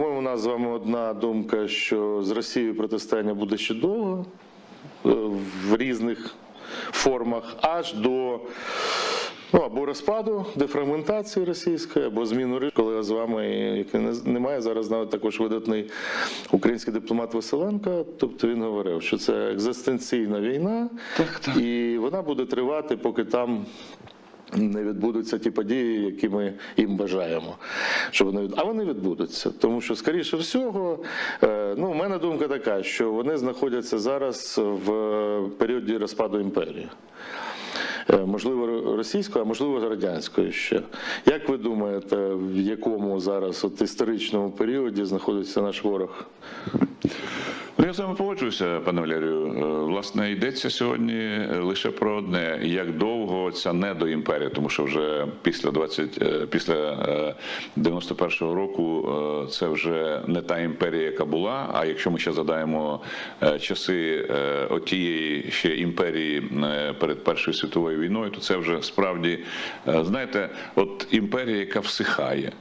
По-моєму, у нас з вами одна думка, що з Росією протистояння буде ще довго е, в різних формах, аж до ну, або розпаду, дефрагментації російської, або зміну. Коли з вами, який немає зараз навіть також видатний український дипломат Василенко, тобто він говорив, що це екзистенційна війна, і вона буде тривати, поки там не відбудуться ті події, які ми їм бажаємо. Щоб вони від... А вони відбудуться. Тому що, скоріше всього, е, ну, у мене думка така, що вони знаходяться зараз в періоді розпаду імперії. Е, Можливо, російської, а можливо, радянської ще. Як ви думаєте, в якому зараз от історичному періоді знаходиться наш ворог? Ну, я з вами погоджуюся, пане Валерію. Е, Власне, йдеться сьогодні лише про одне: як довго ця недоімперія, тому що вже після 20, е, після е, 91-го року е, це вже не та імперія, яка була. А якщо ми ще задаємо е, часи е, отієї ще імперії е, перед Першою світовою війною, то це вже справді е, знаєте, от імперія, яка всихає.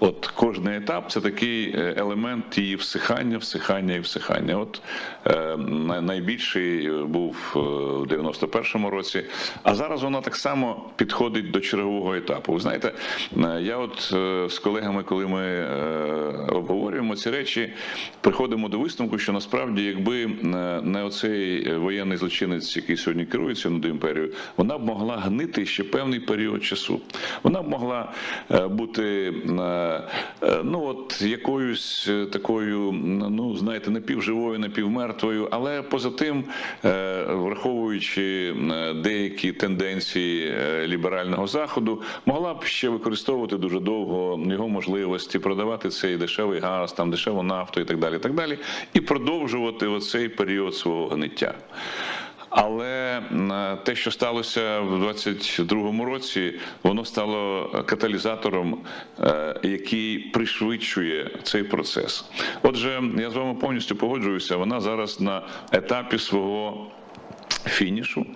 От кожний етап це такий е, елемент її всихання, всихання і всихання. От е, найбільший був е, в 91-му році, а зараз вона так само підходить до чергового етапу. Ви знаєте, е, я от е, з колегами, коли ми е, обговорюємо ці речі, приходимо до висновку, що насправді, якби е, не оцей воєнний злочинець, який сьогодні керується над імперією, вона б могла гнити ще певний період часу. Вона б могла е, бути е, е, ну от якоюсь е, такою, ну знаєте, напівживою, напівмертвою, але поза тим, е, враховуючи е, деякі тенденції е, ліберального заходу, могла б ще використовувати дуже довго його можливості продавати цей дешевий газ, там дешеву нафту і так далі, і так далі, і продовжувати оцей період свого гниття. Але те, що сталося в 22-му році, воно стало каталізатором, е, який пришвидшує цей процес. Отже, я з вами повністю погоджуюся. Вона зараз на етапі свого фінішу.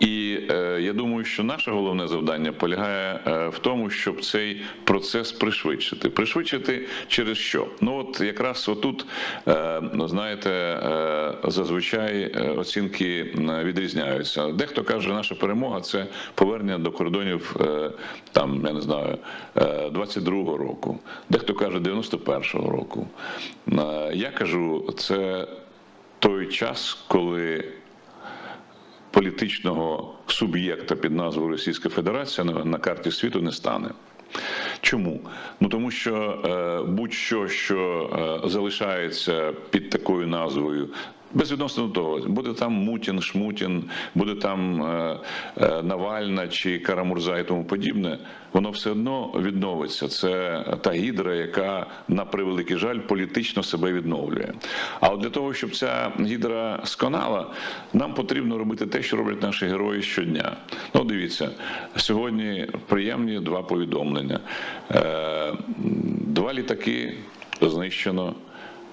І е, я думаю, що наше головне завдання полягає е, в тому, щоб цей процес пришвидшити. Пришвидшити через що? Ну от якраз отут, е, знаєте, е, зазвичай е, оцінки відрізняються. Дехто каже, наша перемога це повернення до кордонів е, там, я не знаю, е, 22-го року. Дехто каже 91-го року. Е, Я кажу, це той час, коли політичного суб'єкта під назвою Російська Федерація на, карті світу не стане. Чому? Ну тому що е, будь-що, що е, залишається під такою назвою. Безвідносно до того, буде там Мутін, Шмутін, буде там е, е, Навальна чи Карамурза і тому подібне, воно все одно відновиться. Це та гідра, яка на превеликий жаль політично себе відновлює. А от для того, щоб ця гідра сконала, нам потрібно робити те, що роблять наші герої щодня. Ну, дивіться, сьогодні приємні два повідомлення: Е, два літаки знищено.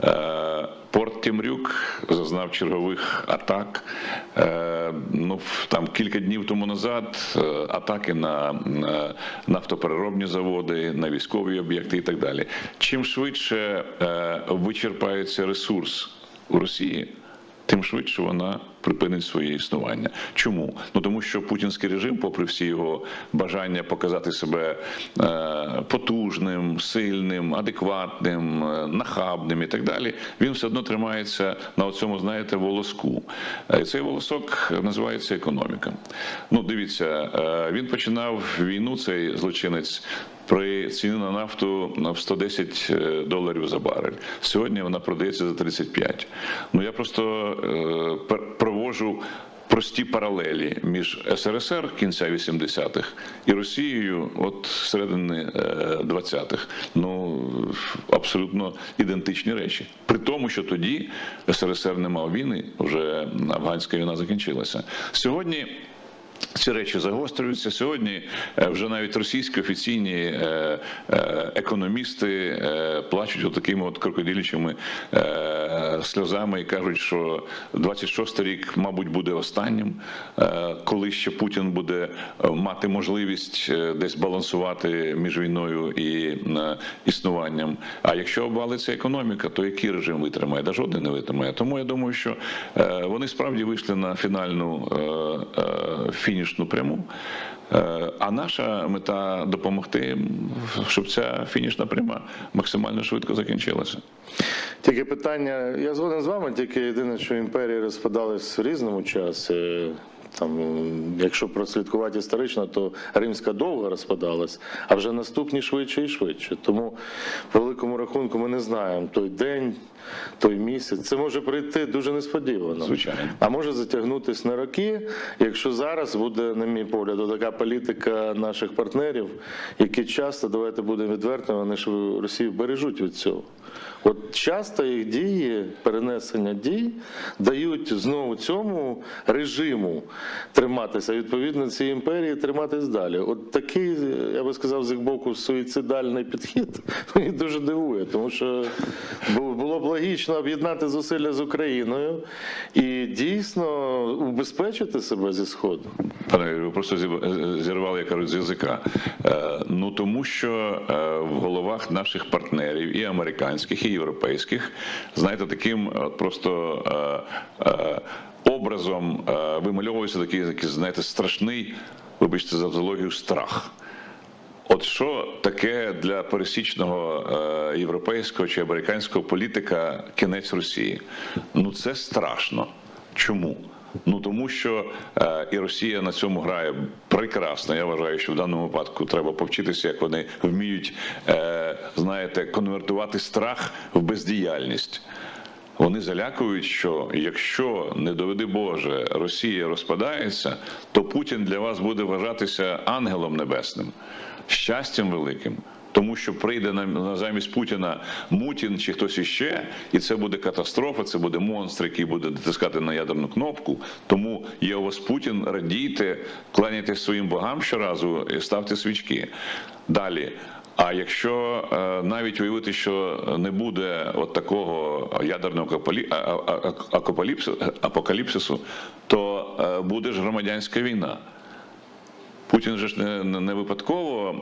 Е, Порт Тімрюк зазнав чергових атак. Е, Ну там кілька днів тому назад е, атаки на, на нафтопереробні заводи, на військові об'єкти і так далі. Чим швидше е, вичерпається ресурс у Росії, тим швидше вона припинить своє існування. Чому? Ну тому що путінський режим, попри всі його бажання показати себе е, потужним, сильним, адекватним, е, нахабним і так далі, він все одно тримається на цьому, знаєте, волоску. Е, цей волосок називається економіка. Ну, дивіться, е, він починав війну, цей злочинець. При ціні на нафту в 110 доларів за барель. Сьогодні вона продається за 35. Ну я просто е, проводжу прості паралелі між СРСР кінця 80-х і Росією, от середини е, 20-х. Ну абсолютно ідентичні речі. При тому, що тоді СРСР не мав війни, вже афганська війна закінчилася. Сьогодні. Ці речі загострюються сьогодні. е, Вже навіть російські офіційні е, е, економісти плачуть отакими от крокодилячими е, сльозами і кажуть, що 26 рік, мабуть, буде останнім, коли ще Путін буде мати можливість десь балансувати між війною і існуванням. А якщо обвалиться економіка, то який режим витримає? Да жоден не витримає. Тому я думаю, що вони справді вийшли на фінальну фінішну пряму. Е, А наша мета допомогти, щоб ця фінішна пряма максимально швидко закінчилася. Тільки питання, я згоден з вами, тільки єдине, що імперії розпадались в різному часі. Там, якщо прослідкувати історично, то римська довго розпадалась, а вже наступні швидше і швидше. Тому по великому рахунку ми не знаємо той день, той місяць. Це може прийти дуже несподівано. Звичайно. А може затягнутися на роки, якщо зараз буде, на мій погляд, така політика наших партнерів, які часто, давайте будемо відвертими, вони ж Росію бережуть від цього. От часто їх дії, перенесення дій дають знову цьому режиму триматися, відповідно цій імперії триматись далі. От такий, я би сказав, з їх боку суїцидальний підхід мені дуже дивує, тому що бу- було б логічно об'єднати зусилля з Україною і дійсно убезпечити себе зі сходу. Пане Юрію, ви просто зірвали, як кажуть, з язика. Е, Ну тому що е, в головах наших партнерів, і американських, і європейських, знаєте, таким е, просто е, е, образом е, вимальовується такий, знаєте, страшний, вибачте за зоологію, страх. От що таке для пересічного е, європейського чи американського політика кінець Росії? Ну це страшно. Чому? Ну тому що е, і Росія на цьому грає прекрасно. Я вважаю, що в даному випадку треба повчитися, як вони вміють, е, знаєте, конвертувати страх в бездіяльність. Вони залякують, що якщо не доведи Боже, Росія розпадається, то Путін для вас буде вважатися ангелом небесним, щастям великим. Тому що прийде на, на замість Путіна Мутін чи хтось іще, і це буде катастрофа, це буде монстр, який буде натискати на ядерну кнопку. Тому є у вас Путін, радійте, кланяйтесь своїм богам щоразу і ставте свічки. Далі. А якщо е, навіть уявити, що не буде от такого ядерного акапалі- а- а- а- апокаліпсису, то е, буде ж громадянська війна. Путін же ж не, не, випадково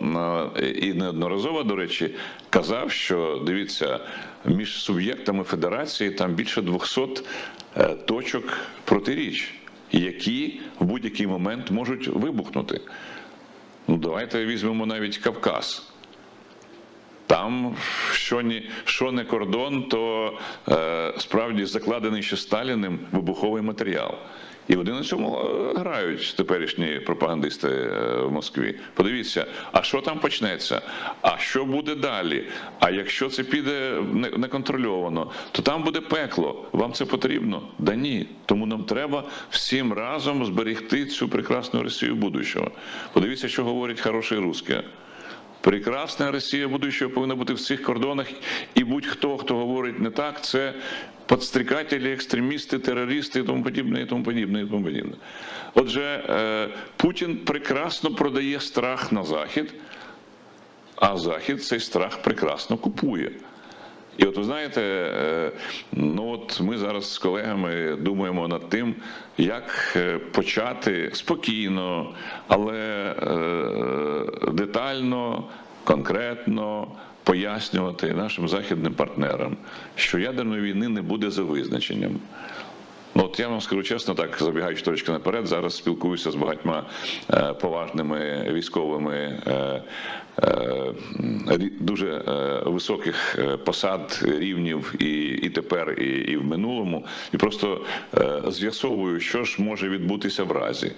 і неодноразово, до речі, казав, що дивіться, між суб'єктами федерації там більше 200 е, точок протиріч, які в будь-який момент можуть вибухнути. Ну, давайте візьмемо навіть Кавказ. Там що не, що не кордон, то е, справді закладений ще Сталіним вибуховий матеріал. І вони на цьому е, грають теперішні пропагандисти е, в Москві. Подивіться, а що там почнеться? А що буде далі? А якщо це піде не- неконтрольовано, то там буде пекло. Вам це потрібно? Да ні. Тому нам треба всім разом зберегти цю прекрасну Росію будущого. Подивіться, що говорить хороший русський. Прекрасна Росія будущого повинна бути в цих кордонах, і будь-хто, хто говорить не так, це подстрікателі, екстремісти, терористи і тому подібне, і тому подібне, і тому подібне. Отже, е, Путін прекрасно продає страх на Захід, а Захід цей страх прекрасно купує. І от ви знаєте, е, ну от ми зараз з колегами думаємо над тим, як е, почати спокійно, але е, детально, конкретно пояснювати нашим західним партнерам, що ядерної війни не буде за визначенням. Ну, от я вам скажу чесно, так забігаючи трошки наперед, зараз спілкуюся з багатьма е, поважними військовими е, е, дуже е, високих е, посад, рівнів і, і тепер, і, і в минулому, і просто е, з'ясовую, що ж може відбутися в разі.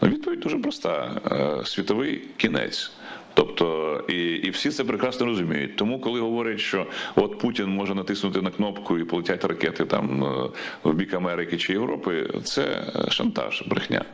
Ну, відповідь дуже проста: е, світовий кінець. Тобто і, і всі це прекрасно розуміють. Тому, коли говорять, що от Путін може натиснути на кнопку і полетять ракети там е, в бік Америки чи Європи, це шантаж, брехня.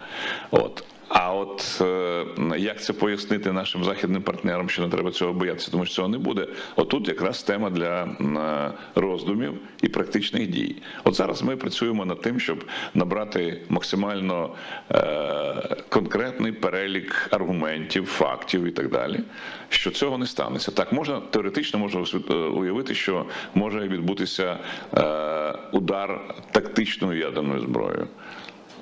От. А от е, як це пояснити нашим західним партнерам, що не треба цього боятися, тому що цього не буде. Отут якраз тема для е, роздумів і практичних дій. От зараз ми працюємо над тим, щоб набрати максимально е, конкретний перелік аргументів, фактів і так далі, що цього не станеться. Так можна теоретично можна уявити, що може відбутися удар тактичною ядерною зброєю.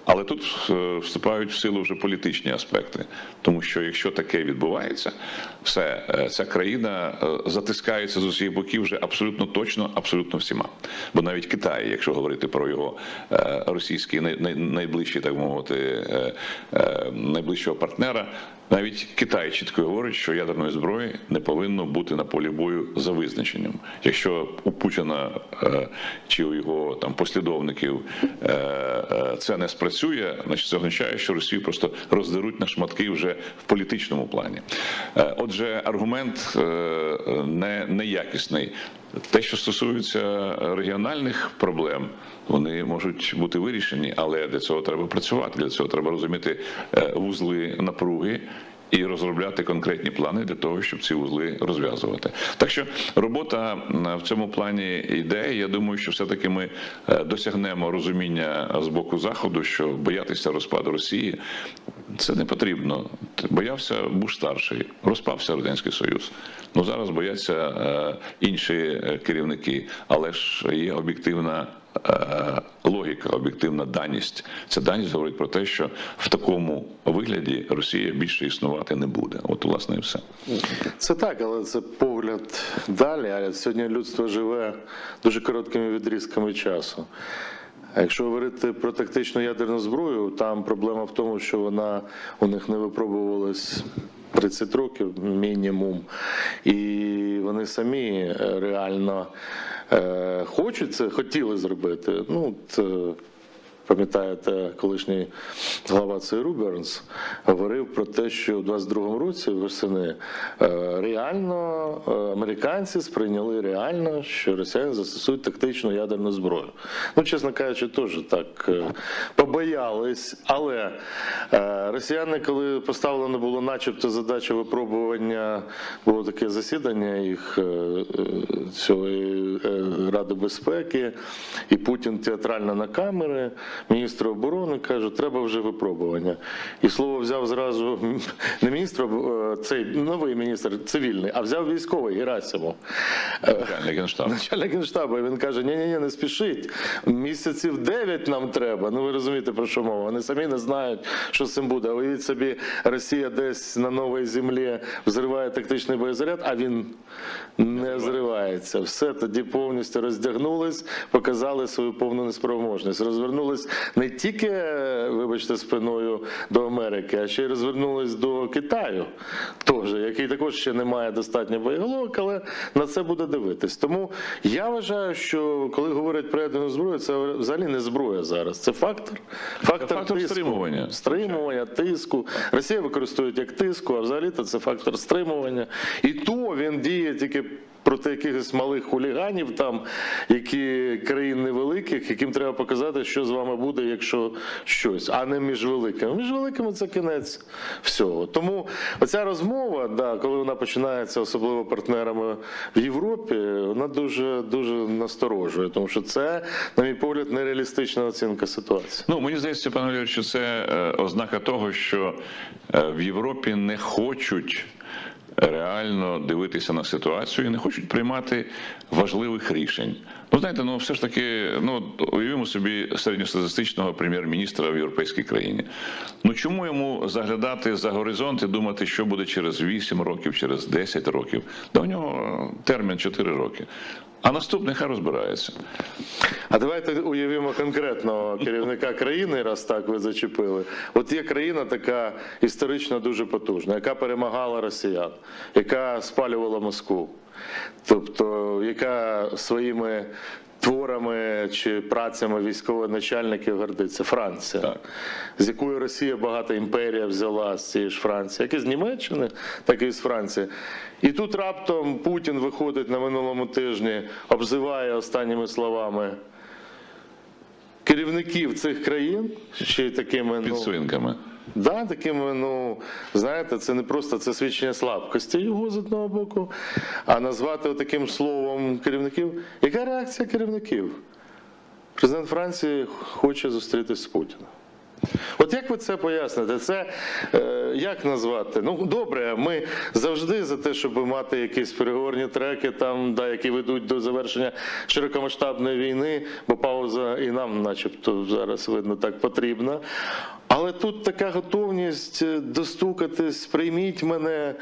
Але тут е, вступають в силу вже політичні аспекти, тому що якщо таке відбувається, все е, ця країна е, затискається з усіх боків вже абсолютно точно, абсолютно всіма. Бо навіть Китай, якщо говорити про його російський най- най- найближчий, так мовити, найближчого партнера, навіть Китай чітко говорить, що ядерної зброї не повинно бути на полі бою за визначенням. Якщо у Путіна е, чи у його там послідовників е, е, це не спрацює, значить це означає, що Росію просто роздеруть на шматки вже в політичному плані. Отже, аргумент не неякісний. Те, що стосується регіональних проблем, вони можуть бути вирішені, але для цього треба працювати. Для цього треба розуміти е, вузли напруги. І розробляти конкретні плани для того, щоб ці вузли розв'язувати. Так що робота в цьому плані йде. Я думаю, що все-таки ми е, досягнемо розуміння з боку заходу, що боятися розпаду Росії це не потрібно. Боявся Буш старший, розпався радянський союз. Ну зараз бояться е, інші е, керівники, але ж є об'єктивна. Е, Логіка, об'єктивна даність. Ця даність говорить про те, що в такому вигляді Росія більше існувати не буде. От, власне, і все. Це так, але це погляд далі. Сьогодні людство живе дуже короткими відрізками часу. А якщо говорити про тактичну ядерну зброю, там проблема в тому, що вона у них не випробувалась 30 років мінімум, і вони самі е, реально е, хочуть це, хотіли зробити. Ну, от, е, Пам'ятаєте, колишній глава ЦРУ Бернс говорив про те, що в 22-му році восени е, реально е, американці сприйняли реально, що росіяни застосують тактичну ядерну зброю. Ну, чесно кажучи, теж так е, побоялись. Але росіяни, коли поставлено було начебто задача випробування, було таке засідання їх е, Ради безпеки, і Путін театрально на камери, міністр оборони каже, треба вже випробування. І слово взяв зразу не міністр, е, цей новий міністр цивільний, а взяв військовий Герасимов. Е, Генеральний генштаб. Начальник генштабу, і він каже: ні, ні, ні, не спішіть. Місяців 9 нам треба. Ну ви розумієте про що мова. Вони самі не знають, що з цим буде. А Уявіть собі, Росія десь на новій землі взриває тактичний боєзаряд, а він не взривається. Все тоді повністю роздягнулись, показали свою повну неспроможність. Розвернулись не тільки, вибачте, спиною до Америки, а ще й розвернулись до Китаю, теж, який також ще не має достатньо боєголовок, але на це буде дивитись. Тому я вважаю, що коли говорять про ядерну зброю, це взагалі не зброя зараз. Це фактор. Фактор, фактор тиску. стримування. Стримування, тиску. Росія використовує як тиску, а взагалі то це фактор стримування. І то він діє тільки. Проти якихось малих хуліганів, там які країн невеликих, яким треба показати, що з вами буде, якщо щось, а не між великими. Між великими це кінець всього. Тому оця розмова, да, коли вона починається, особливо партнерами в Європі, вона дуже дуже насторожує, тому що це, на мій погляд, нереалістична оцінка ситуації. Ну мені здається, пане Валерію, що це е, ознака того, що е, в Європі не хочуть. Реально дивитися на ситуацію і не хочуть приймати важливих рішень. Ну знаєте, ну все ж таки, ну уявімо собі середньостатистичного прем'єр-міністра в європейській країні. Ну чому йому заглядати за горизонт і думати, що буде через 8 років, через 10 років? Да у нього термін 4 роки. А наступний хай розбирається. А давайте уявімо конкретного керівника країни, раз так ви зачепили. От є країна така історично дуже потужна, яка перемагала росіян, яка спалювала Москву, тобто яка своїми творами чи працями військових начальників гордиться Франція, Так. з якої Росія багата імперія взяла з цієї ж Франції, як і з Німеччини, так і з Франції. І тут раптом Путін виходить на минулому тижні, обзиває останніми словами керівників цих країн, ще такими ну, Підсвинками. Да, такими, ну, знаєте, це не просто це свідчення слабкості його з одного боку, а назвати таким словом керівників. Яка реакція керівників? Президент Франції хоче зустрітися з Путіним. От як ви це поясните? Це е, як назвати? Ну добре, ми завжди за те, щоб мати якісь переговорні треки, там, да, які ведуть до завершення широкомасштабної війни, бо пауза і нам, начебто, зараз видно так потрібна. Але тут така готовність е, достукатись, прийміть мене,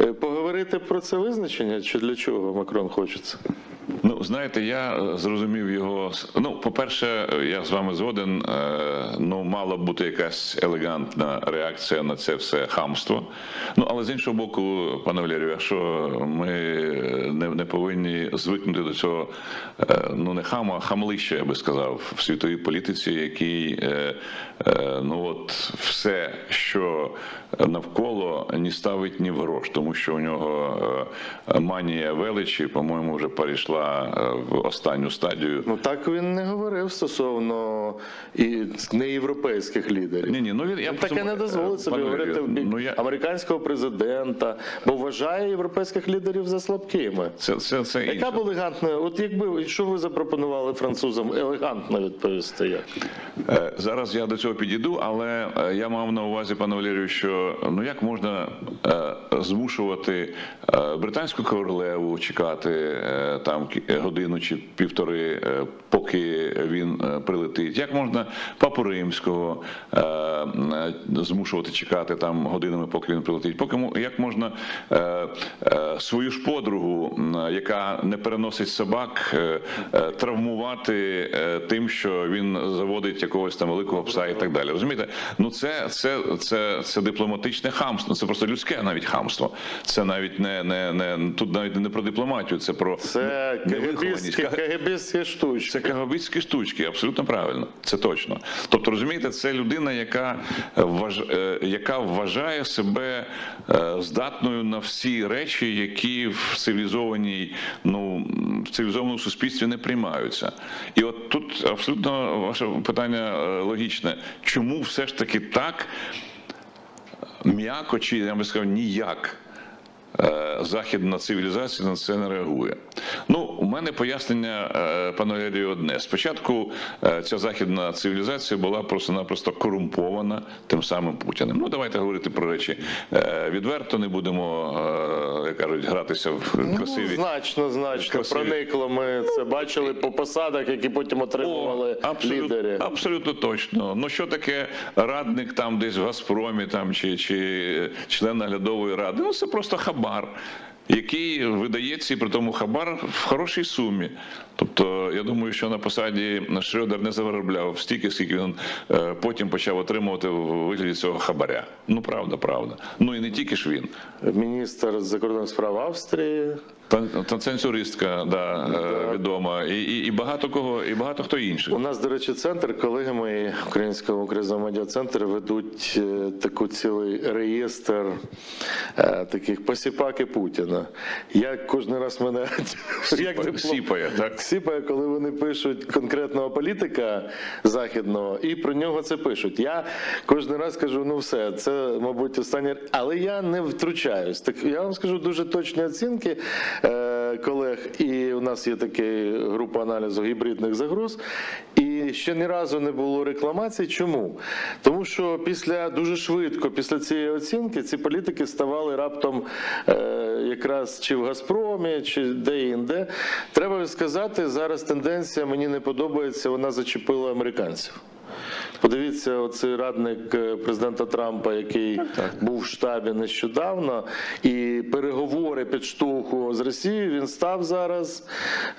е, поговорити про це визначення, чи для чого Макрон хочеться? Знаєте, я е, зрозумів його. Ну, по-перше, я з вами згоден. е, Ну, мала бути якась елегантна реакція на це все хамство. Ну, але з іншого боку, пане Валерію, якщо ми не, не повинні звикнути до цього, е, ну не хама, а хамлища, я би сказав, в світовій політиці, який ну от все, що навколо, ні ставить ні в грош, тому що у нього манія величі, по-моєму, вже перейшла в останню стадію. Ну так він не говорив стосовно і неєвропейських лідерів. Ні, ні, ну він я таке не дозволить собі говорити ну, я... американського президента, бо вважає європейських лідерів за слабкими. Це, це, це інше. Яка б елегантна, от якби що ви запропонували французам елегантно відповісти? Як Е, Зараз я до цього підійду, але е, я мав на увазі, пане Валерію, що ну як можна е, змушувати е, британську королеву чекати е, там годину чи півтори, е, поки він е, прилетить? Як можна папу римського е, змушувати чекати там годинами, поки він прилетить? Поки як можна свою ж подругу, яка не переносить собак, травмувати тим, що він заводить якогось там великого пса і так далі. Розумієте? Ну це, це, це, це дипломатичне хамство. Це просто людське навіть хамство. Це навіть не, не, не тут навіть не про дипломатію, це про це. Кагебістські, кагебістські штучки. Це кагабітські штучки, абсолютно правильно. Це точно. Тобто, розумієте, це людина, яка вваж... е, яка вважає себе е, здатною на всі речі, які в цивілізованій, ну в цивілізованому суспільстві не приймаються. І от тут абсолютно ваше питання е, логічне. Чому все ж таки так м'яко, чи я би сказав, ніяк? Е, західна цивілізація на це не реагує. Ну, у мене пояснення, е, пане Валерію, одне. Спочатку е, ця західна цивілізація була просто-напросто корумпована тим самим Путіним. Ну, давайте говорити про речі відверто, не будемо, як кажуть, гратися в Ну, красиві. значно, значно красиві. проникло. Ми це бачили по посадах, які потім отримували абсолютно, лідери. абсолютно точно. Ну що таке радник там десь в Газпромі там чи, чи член наглядової ради? Ну це просто хабар. Який видається і при тому хабар в хорошій сумі. Тобто, я думаю, що на посаді Шредер не заробляв стільки, скільки він е, потім почав отримувати в вигляді цього хабаря. Ну правда, правда. Ну і не тільки ж він. Міністр закордонних справ Австрії. Та- Танцюристка, да, е, відома, і, і, і багато кого, і багато хто інших. У нас, до речі, центр, колеги мої Українського кризового медіа-центру ведуть е, таку цілий реєстр е, таких посіпаки Путіна. Я кожен раз мене як Сіпає, так? сіпає, коли вони пишуть конкретного політика західного, і про нього це пишуть. Я кожен раз кажу: ну все, це, мабуть, останнє. Але я не втручаюсь. Так я вам скажу дуже точні оцінки колег. І у нас є така група аналізу гібридних загроз. І ще ні разу не було рекламацій. Чому? Тому що після дуже швидко, після цієї оцінки, ці політики ставали раптом е, якраз чи в Газпромі, чи де-інде. Треба сказати, зараз тенденція мені не подобається, вона зачепила американців. Подивіться, оцей радник е, президента Трампа, який був в штабі нещодавно, і переговори підштовхував з Росією. Він став зараз,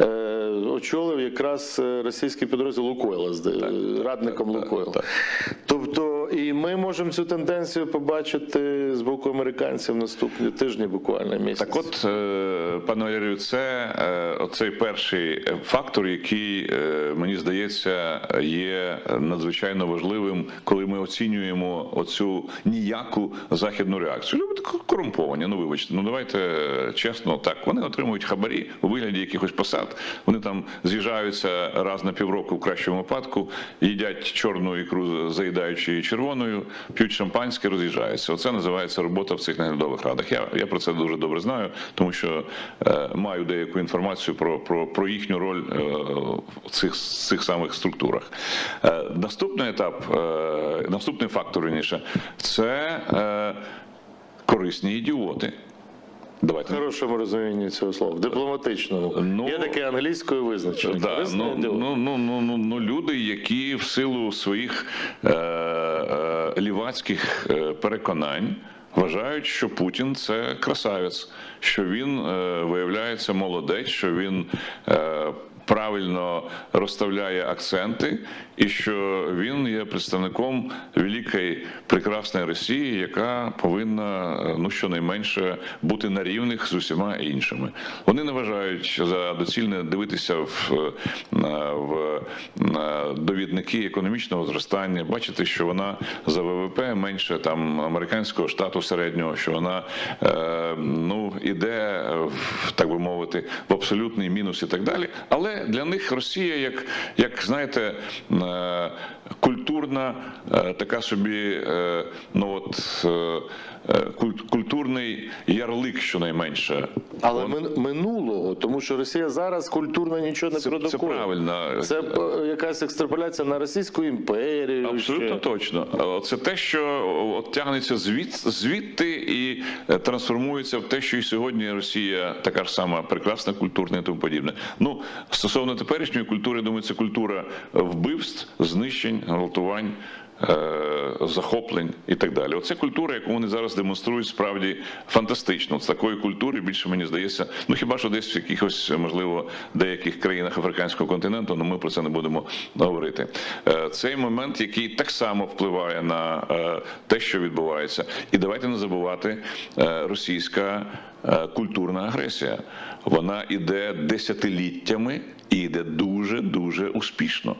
е, очолив якраз е, російський підрозділ Лукойла, зда- радником Лукойла. Тобто, і ми можемо цю тенденцію побачити з боку американців наступні тижні, буквально місяць. Так от, е, пане Валерію, це е, оцей перший фактор, який, е, мені здається, є надзвичайно важливим, коли ми оцінюємо оцю ніяку західну реакцію. Люди корумповані, ну вибачте, ну давайте чесно, так, вони отримують хабарі у вигляді якихось посад, вони там з'їжджаються раз на півроку в кращому випадку, їдять чорну ікру, заїдаючи її червоною, п'ють шампанське, роз'їжджаються. Оце називається робота в цих наглядових радах. Я, я про це дуже добре знаю, тому що е, маю деяку інформацію про, про, про їхню роль е, в цих, цих самих структурах. Е, наступний етап, е, наступний фактор раніше це е, корисні ідіоти. Давайте В хорошому розумінні цього слова, в дипломатичному. Ну, Є таке англійською визначення. Да, ну, ну, ну, ну, ну, ну, люди, які в силу своїх е, лівацьких е, переконань вважають, що Путін це красавець, що він е, виявляється молодець, що він е, правильно розставляє акценти, і що він є представником великої прекрасної Росії, яка повинна ну щонайменше бути на рівних з усіма іншими. Вони не вважають за доцільне дивитися в, в довідники економічного зростання, бачити, що вона за ВВП менше там американського штату середнього, що вона е, ну іде в, так би мовити в абсолютний мінус і так далі. Але для них Росія, як, як знаєте, е, культурна е, така собі, е, ну от. Е, куль- Культурний ярлик, щонайменше. Але мин- минулого, тому що Росія зараз культурно нічого не Це, продукує. це правильно. Це е, якась екстраполяція на Російську імперію. Абсолютно ще. точно. Е, Це те, що от тягнеться звід, звідти і трансформується в те, що і сьогодні Росія така ж сама прекрасна, культурна і тому подібне. Ну стосовно теперішньої культури, думаю, це культура вбивств, знищень, гвалтувань. Захоплень і так далі. Оце культура, яку вони зараз демонструють, справді фантастично. З такої культури більше мені здається, ну хіба що десь в якихось, можливо, деяких країнах африканського континенту, але ми про це не будемо говорити. Е, Цей момент, який так само впливає на е, те, що відбувається, і давайте не забувати е, російська культурна агресія. Вона іде десятиліттями і йде дуже дуже успішно.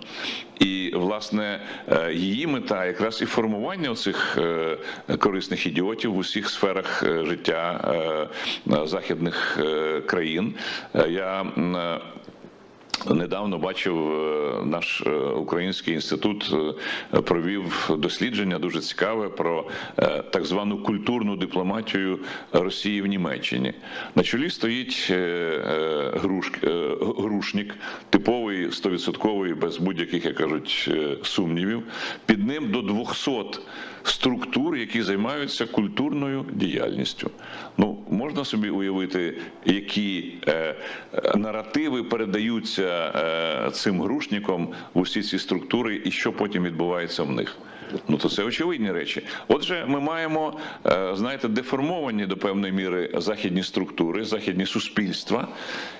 І власне е, її мета якраз і формування цих корисних ідіотів в усіх сферах е, життя е, е, західних е, країн. Е, Я е, Недавно бачив е, наш е, український інститут е, провів дослідження дуже цікаве про так звану культурну дипломатію Росії в Німеччині. На чолі стоїть груш, грушник, типовий 100% без будь-яких, як кажуть, сумнівів. Під ним до 200 структур, які займаються культурною діяльністю. Ну можна собі уявити, які е, е, наративи передаються е, цим грушникам в усі ці структури, і що потім відбувається в них. Ну то це очевидні речі. Отже, ми маємо, е, знаєте, деформовані до певної міри західні структури, західні суспільства,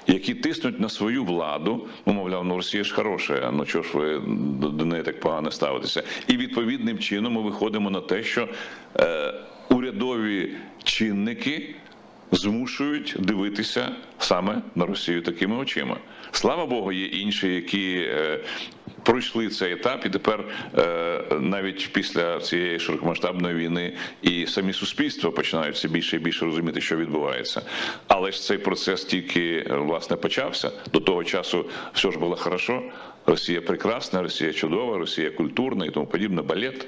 які тиснуть на свою владу. Ну, мовляв, ну Росія ж хороша, ну чого ж ви до, неї так погано ставитеся? І відповідним чином ми виходимо на те, що е, урядові чинники змушують дивитися саме на Росію такими очима. Слава Богу, є інші, які е, пройшли цей етап, і тепер е, навіть після цієї широкомасштабної війни і самі суспільства починають все більше і більше розуміти, що відбувається. Але ж цей процес тільки е, власне почався. До того часу все ж було хорошо. Росія прекрасна, Росія чудова, Росія культурна і тому подібне. Балет.